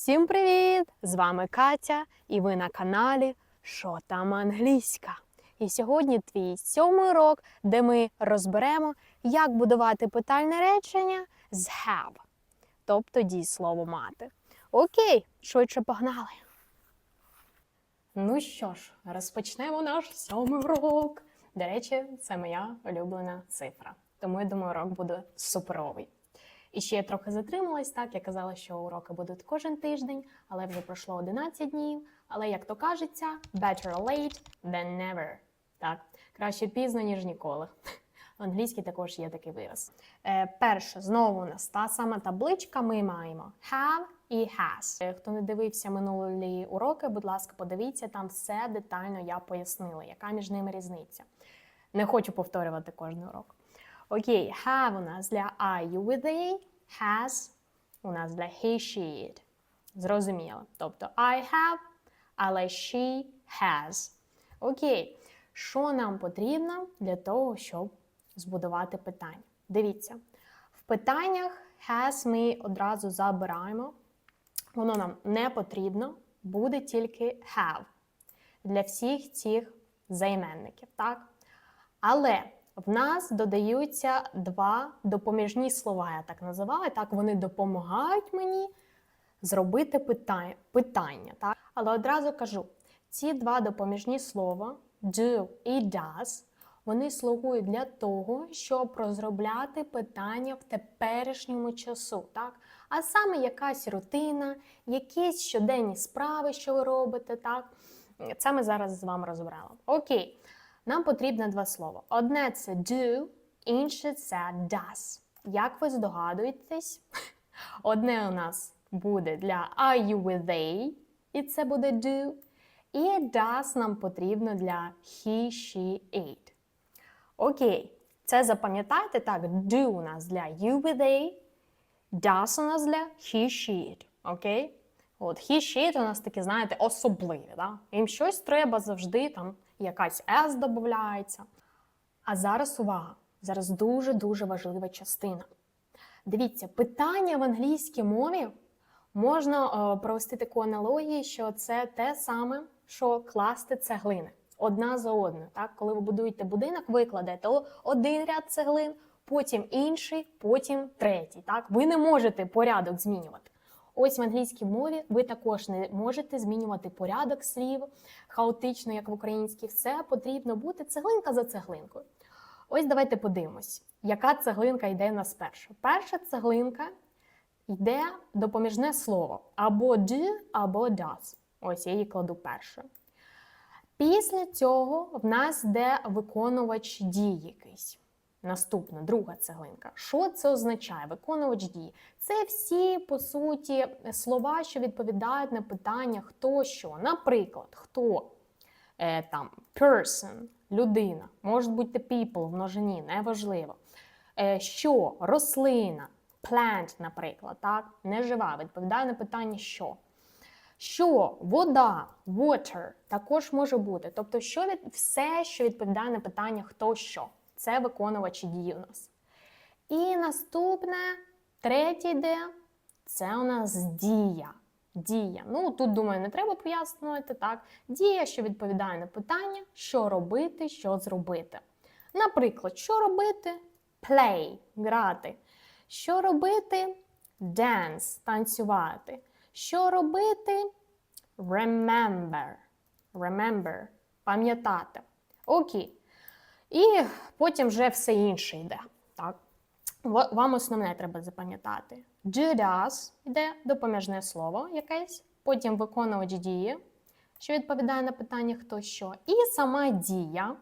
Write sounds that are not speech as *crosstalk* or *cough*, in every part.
Всім привіт! З вами Катя, і ви на каналі Що там англійська. І сьогодні твій сьомий урок, де ми розберемо, як будувати питальне речення з have, тобто дієслово мати. Окей, швидше погнали. Ну що ж, розпочнемо наш сьомий урок. До речі, це моя улюблена цифра, тому я думаю, урок буде суперовий. І ще я трохи затрималась, так я казала, що уроки будуть кожен тиждень, але вже пройшло 11 днів. Але як то кажеться, better late than never. Так, краще пізно, ніж ніколи. *laughs* В англійській також є такий вираз. Е, перше, знову у нас та сама табличка. Ми маємо have і has. Е, Хто не дивився минулі уроки, будь ласка, подивіться, там все детально я пояснила, яка між ними різниця. Не хочу повторювати кожен урок. Окей, have у нас для I, you with they, has у нас для he, she, it. Зрозуміло. Тобто I have, але she has. Окей, що нам потрібно для того, щоб збудувати питання? Дивіться, в питаннях has ми одразу забираємо. Воно нам не потрібно, буде тільки have для всіх цих займенників. так? Але в нас додаються два допоміжні слова, я так називаю. Так, вони допомагають мені зробити питання. питання так? Але одразу кажу: ці два допоміжні слова do і does, вони слугують для того, щоб розробляти питання в теперішньому часу. Так? А саме якась рутина, якісь щоденні справи, що ви робите. так? Це ми зараз з вами розберемо. Окей. Нам потрібно два слова. Одне це do, інше це does. Як ви здогадуєтесь, *laughs* одне у нас буде для are you with they, і це буде do. І does нам потрібно для he, she, it. Окей, це запам'ятайте так, do у нас для you with they, does у нас для he, she, it. Окей? От he, she, it у нас такі, знаєте, особливі. Да? Їм щось треба завжди там якась S додається. А зараз увага! Зараз дуже-дуже важлива частина. Дивіться, питання в англійській мові можна е, провести таку аналогію, що це те саме, що класти цеглини одна за одною. Так? Коли ви будуєте будинок, ви кладете один ряд цеглин, потім інший, потім третій. Так? Ви не можете порядок змінювати. Ось в англійській мові ви також не можете змінювати порядок слів хаотично, як в українській. Все потрібно бути цеглинка за цеглинкою. Ось давайте подивимось, яка цеглинка йде в нас перша. Перша цеглинка йде допоміжне слово або do, або does. Ось я її кладу перше. Після цього в нас йде виконувач дій якийсь. Наступна, друга цеглинка. Що це означає? Виконувач дії. Це всі, по суті, слова, що відповідають на питання хто що. Наприклад, хто е, там person, людина, може бути people в множині, неважливо. Е, що, рослина, plant, наприклад, так, нежива, відповідає на питання що. Що, вода, water також може бути. Тобто, що від, все, що відповідає на питання хто що. Це виконувачі дії у нас. І наступне, третє йде, це у нас дія. Дія. Ну, тут, думаю, не треба пояснювати, так? Дія, що відповідає на питання, що робити, що зробити. Наприклад, що робити? Play грати. Що робити? Dance танцювати. Що робити? Remember. Remember. Пам'ятати. Окей. І потім вже все інше йде. Так? Вам основне треба запам'ятати. Do does йде допоміжне слово якесь, потім виконувач дії, що відповідає на питання хто що. І сама дія.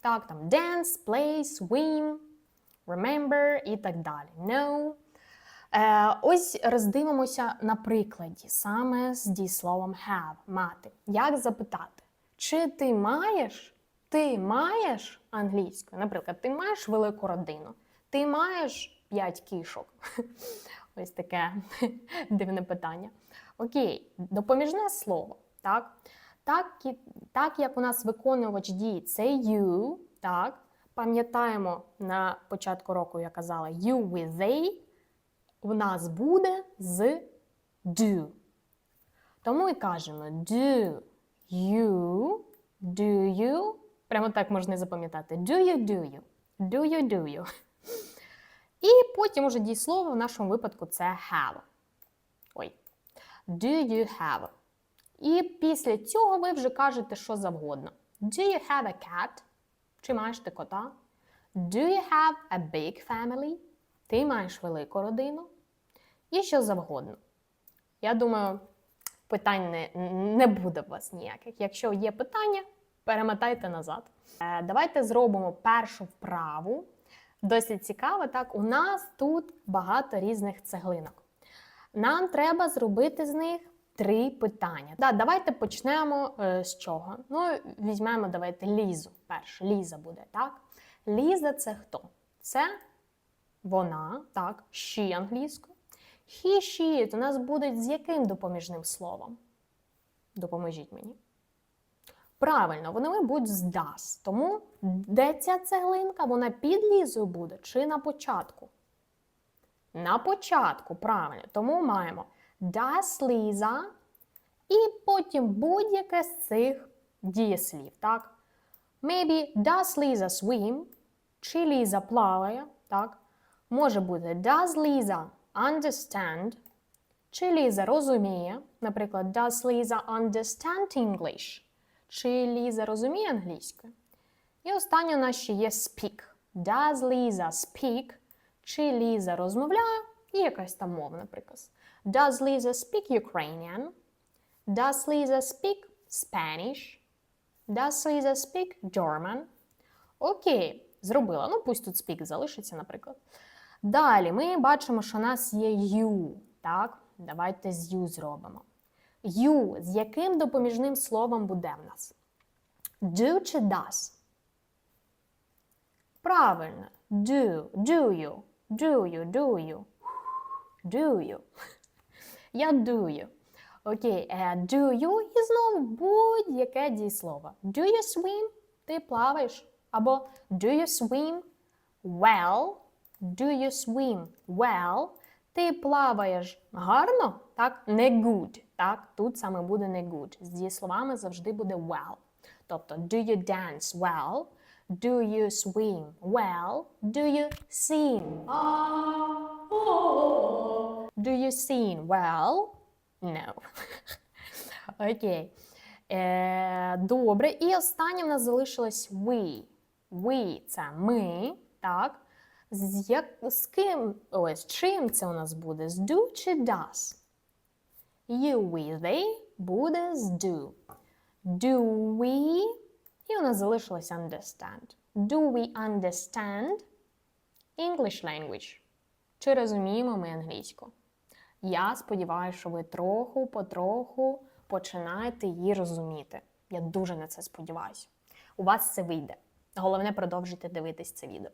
Так, там dance, play, swim, remember і так далі. No. Е, Ось роздивимося на прикладі саме з дієсловом have мати. Як запитати, чи ти маєш? Ти маєш англійською, наприклад, ти маєш велику родину, ти маєш п'ять кішок. *laughs* Ось таке *laughs* дивне питання. Окей, допоміжне слово. Так? Так, так як у нас виконувач дії це you, так, пам'ятаємо на початку року я казала you with they, у нас буде з do. Тому і кажемо do you, do you. Прямо так можна і запам'ятати. Do you, do you. Do you, do you. І потім уже дієслово в нашому випадку це have. Ой. Do you have? І після цього ви вже кажете що завгодно. Do you have a cat? Чи маєш ти кота? Do you have a big family? Ти маєш велику родину? І що завгодно. Я думаю, питань не, не буде у вас ніяких. Якщо є питання, перемотайте назад. Е, Давайте зробимо першу вправу. Досить цікаво, так? У нас тут багато різних цеглинок. Нам треба зробити з них три питання. Да, давайте почнемо е, з чого. Ну, візьмемо, давайте Лізу. Перше, Ліза буде, так? Ліза це хто? Це вона, так, she англійською. He, she it у нас будуть з яким допоміжним словом? Допоможіть мені. Правильно, вони будуть з das. Тому де ця цеглинка? Вона під лізою буде чи на початку? На початку, правильно. Тому маємо das Lisa і потім будь-яке з цих дієслів. Так? Maybe does Lisa swim? Чи Ліза плаває? Так? Може бути does Lisa understand? Чи Ліза розуміє? Наприклад, does Lisa understand English? Чи Ліза розуміє англійську? І останнє у нас ще є speak. Does Lisa speak? Чи Ліза розмовляє? І якась там мова, наприклад. Does Lisa speak Ukrainian? Does Lisa speak Spanish? Does Lisa speak German? Окей, зробила. Ну, пусть тут speak залишиться, наприклад. Далі ми бачимо, що у нас є you. Так, давайте з you зробимо. You з яким допоміжним словом буде в нас? Do чи does? Правильно. Do. Do you. Do you, do you. Do you. *laughs* Я do you. Окей, е, do you і знову будь-яке дієслово. Do you swim? Ти плаваєш. Або do you swim well? Do you swim well? Ти плаваєш гарно, так? Не good. Так? Тут саме буде не good. З дієсловами завжди буде well. Тобто, do you dance well? Do you swim well? Do you sing? Do you sing well? No. *laughs* Окей. Е, добре. І останнє в нас залишилось we. We – це ми, так? З, як, з ким, ось, чим це у нас буде? З do чи does? You, they буде з do. Do we? І у нас залишилось understand. Do we understand English language? Чи розуміємо ми англійську? Я сподіваюся, що ви троху потроху починаєте її розуміти. Я дуже на це сподіваюся. У вас це вийде. Головне, продовжуйте дивитись це відео.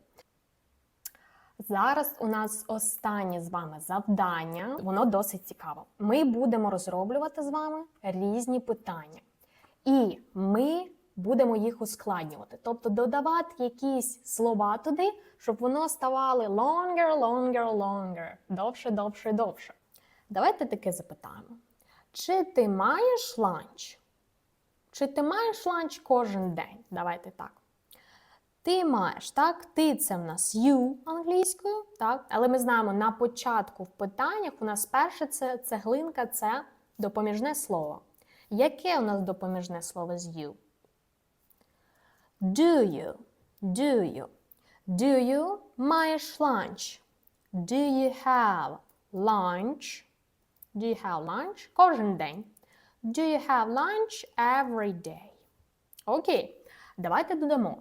Зараз у нас останнє з вами завдання. Воно досить цікаво. Ми будемо розроблювати з вами різні питання. І ми будемо їх ускладнювати. Тобто додавати якісь слова туди, щоб воно ставало longer, longer, longer. Довше, довше, довше. Давайте таке запитаємо. Чи ти маєш ланч? Чи ти маєш ланч кожен день? Давайте так. Ти маєш, так? Ти це в нас you англійською, так? Але ми знаємо, на початку в питаннях у нас перше це цеглинка це допоміжне слово. Яке у нас допоміжне слово з you? Do you? Do you? Do you маєш lunch? Do you have lunch? Do you have lunch? Кожен день. Do you have lunch every day? Окей, давайте додамо.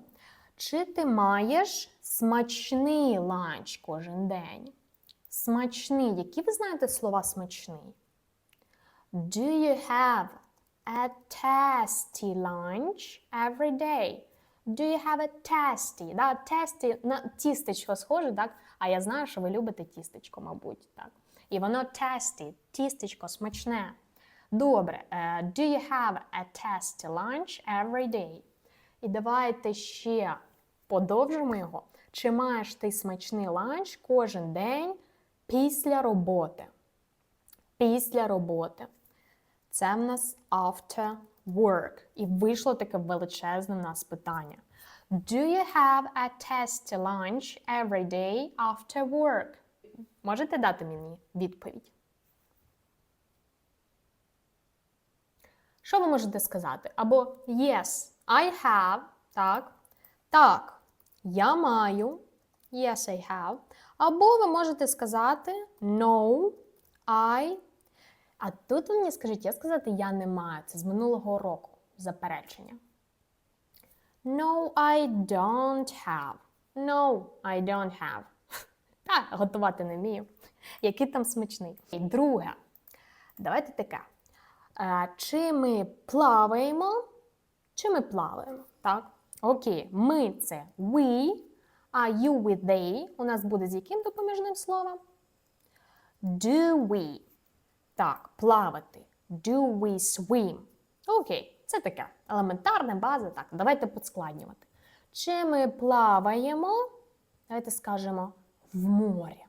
Чи ти маєш смачний ланч кожен день? Смачний. Які ви знаєте слова смачний? Do you have a tasty lunch every day? Do you have a tasty? Да, tasty на тістечко схоже, так? А я знаю, що ви любите тістечко, мабуть, так. І воно tasty, тістечко смачне. Добре. е, Do you have a tasty lunch every day? І давайте ще подовжимо його. Чи маєш ти смачний ланч кожен день після роботи? Після роботи. Це в нас after work. І вийшло таке величезне в нас питання. Do you have a tasty lunch every day after work? Можете дати мені відповідь? Що ви можете сказати? Або yes, I have, так, так, я маю, yes, I have. Або ви можете сказати no, I. А тут ви мені скажіть, я сказати я не маю. Це з минулого року заперечення. No, I don't have. No, I don't have. *laughs* Так, готувати не вмію. Який там смачний. І друге. Давайте таке. Е, Чи ми плаваємо? Чи ми плаваємо? Так? Окей, ми це we, а you with they у нас буде з яким допоміжним словом? Do we. Так, плавати. Do we swim? Окей, це таке елементарне база. Так, давайте подскладнювати. Чи ми плаваємо? Давайте скажемо в морі.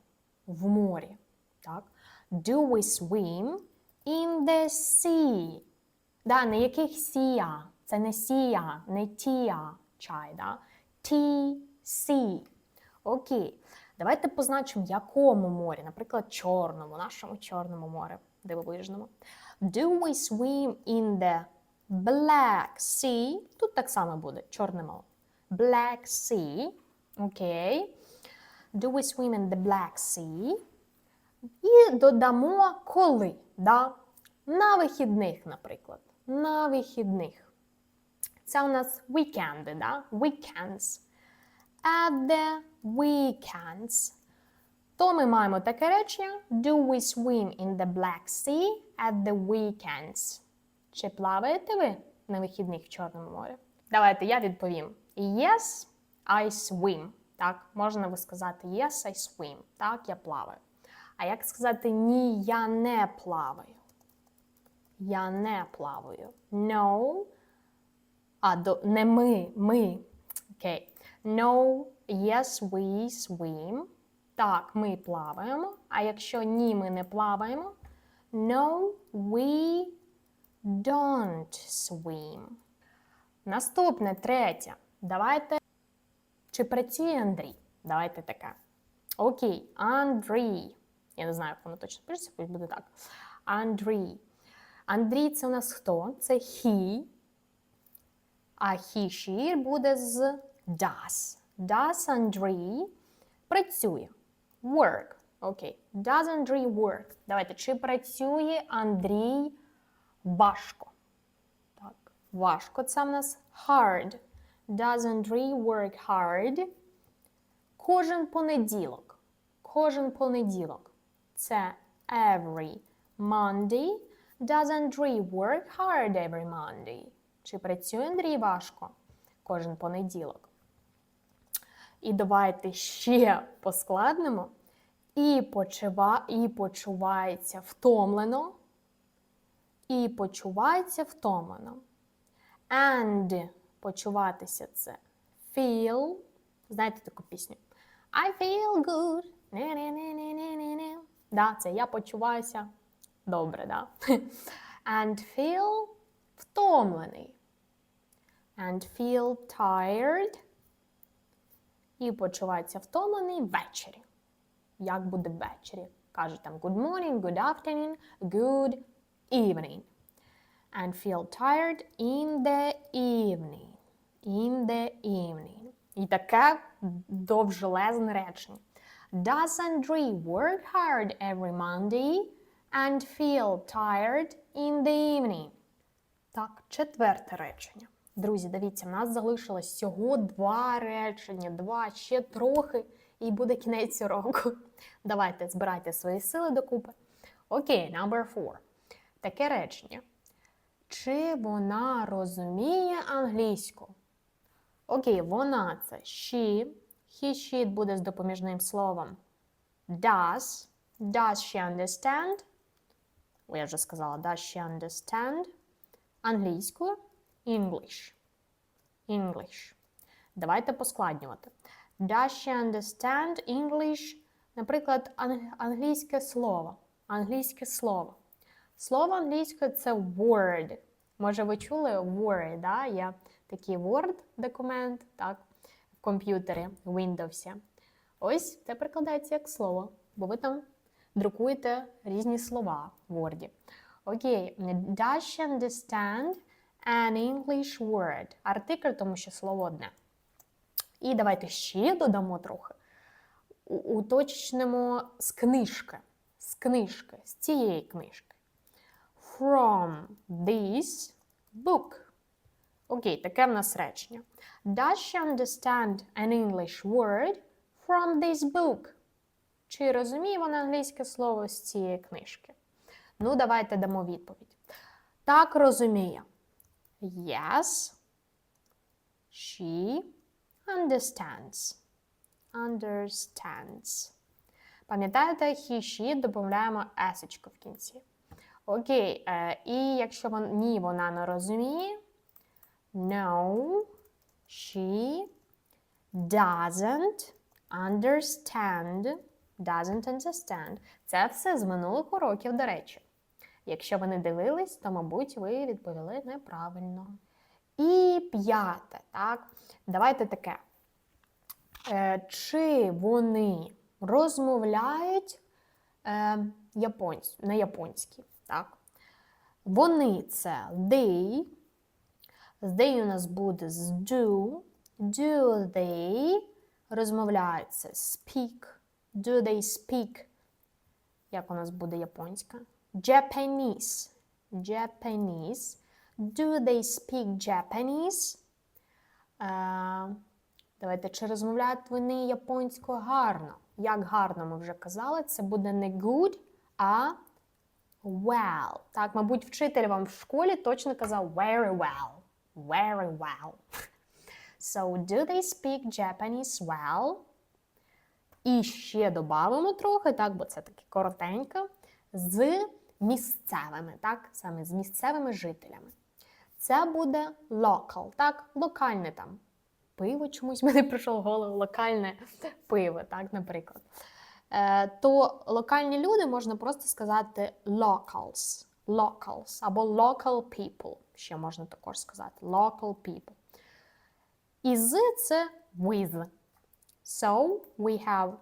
В морі. Так. Do we swim in the sea? Да, не яких сія. Це не сія, не тія чай. Да? T-C. Окей. Давайте позначимо, якому морі, наприклад, чорному, нашому чорному морі, дивовижному. Do we swim in the Black Sea? Тут так само буде чорне море. Black Sea. Окей. Do we swim in the Black Sea? І додамо коли. Да? На вихідних, наприклад. На вихідних. Це у нас вікенди, да? Weekends. At the weekends. То ми маємо таке речення. Do we swim in the Black Sea at the weekends? Чи плаваєте ви на вихідних в Чорному морі? Давайте я відповім. Yes, I swim. Так, можна ви сказати yes, I swim. Так, я плаваю. А як сказати ні, я не плаваю? Я не плаваю. No. А до не ми, ми. Окей. No, yes, we swim. Так, ми плаваємо. А якщо ні, ми не плаваємо. No, we don't swim. Наступне, третє. Давайте. Чи працює Андрій? Давайте таке. Окей, Андрій. Я не знаю, як воно точно пишеться, буде так. Андрій. Андрій це у нас хто? Це he. А he, she буде з does. Does Андрій працює. Work. Окей. Does Андрій work? Давайте, чи працює Андрій важко? Так, важко це в нас hard. Does Андрій work hard? Кожен понеділок. Кожен понеділок. Це every Monday. Does Андрій work hard every Monday? Чи працює Андрій важко кожен понеділок? І давайте ще поскладнемо. І, почува, і почувається втомлено. І почувається втомлено. And почуватися це feel. Знаєте таку пісню? I feel good. Да, це я почуваюся добре, да? *laughs* And feel втомлений. And feel tired. І почувається втомлений ввечері. Як буде ввечері? Кажуть там good morning, good afternoon, good evening. And feel tired in the evening. In the evening. І таке довжелезне речення. Does Andrew work hard every Monday and feel tired in the evening? Так, четверте речення. Друзі, дивіться, в нас залишилось всього два речення, два, ще трохи, і буде кінець року. *laughs* Давайте збирайте свої сили докупи. Окей, number four. Таке речення. Чи вона розуміє англійську? Окей, вона це she. He, she буде з допоміжним словом. Does. Does she understand? Я вже сказала, does she understand? Англійською English. English. Давайте поскладнювати. Does she understand English? Наприклад, англійське слово. Англійське слово. Слово англійською це word. Може, ви чули Word, да? Є такий Word-документ, так, в комп'ютері, в Windows. Ось це перекладається як слово, бо ви там друкуєте різні слова в Word. Окей, does she understand an English word? Артикль, тому що слово одне. І давайте ще додамо трохи. Уточнимо з книжки. З книжки, з цієї книжки. From this book. Окей, таке в нас речення. Does she understand an English word from this book? Чи розуміє вона англійське слово з цієї книжки? Ну, давайте дамо відповідь. Так розуміє. Yes, she understands. Understands. Пам'ятаєте, he, she додаємо есочку в кінці. Окей, е, і якщо вон, ні, вона не розуміє. No, she doesn't understand. Doesn't understand. Це все з минулих уроків, до речі. Якщо ви не дивились, то, мабуть, ви відповіли неправильно. І п'яте, так? Давайте таке. Е, чи вони розмовляють е, на японській? Так? Вони це they. They у нас буде з do. Do they розмовляють це speak. Do they speak? Як у нас буде японська? Japanese. Japanese. Do they speak Japanese? Е, давайте, чи розмовляють вони японською гарно? Як гарно ми вже казали, це буде не good, а well. Так, мабуть, вчитель вам в школі точно казав very well. Very well. So, do they speak Japanese well? І ще додамо трохи, так, бо це таке коротенько, з місцевими, так, саме з місцевими жителями. Це буде local, так, локальне там. Пиво чомусь *laughs* мені прийшло в голову, локальне пиво, так, наприклад. Е, то локальні люди можна просто сказати locals, locals або local people, ще можна також сказати, local people. І з це with. So we have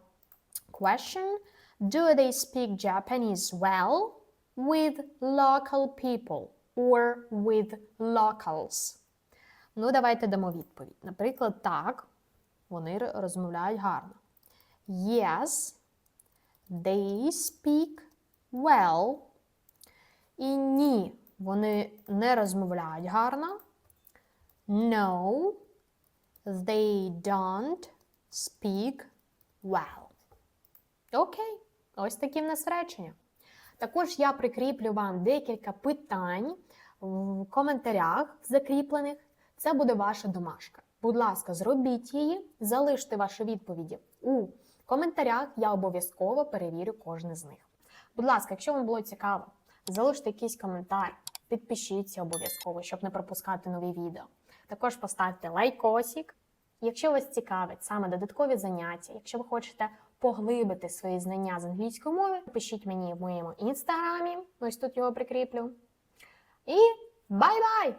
question Do they speak Japanese well with local people or with locals? Ну, давайте дамо відповідь. Наприклад, так, вони розмовляють гарно. Yes, they speak well. І ні, вони не розмовляють гарно. No, they don't speak well. Окей, ось такі в нас речення. Також я прикріплю вам декілька питань в коментарях закріплених. Це буде ваша домашка. Будь ласка, зробіть її, залиште ваші відповіді у коментарях. Я обов'язково перевірю кожне з них. Будь ласка, якщо вам було цікаво, залиште якийсь коментар, підпишіться обов'язково, щоб не пропускати нові відео. Також поставте лайкосик. Якщо вас цікавить саме додаткові заняття, якщо ви хочете поглибити свої знання з англійської мови, пишіть мені в моєму інстаграмі, ось тут його прикріплю. І бай-бай!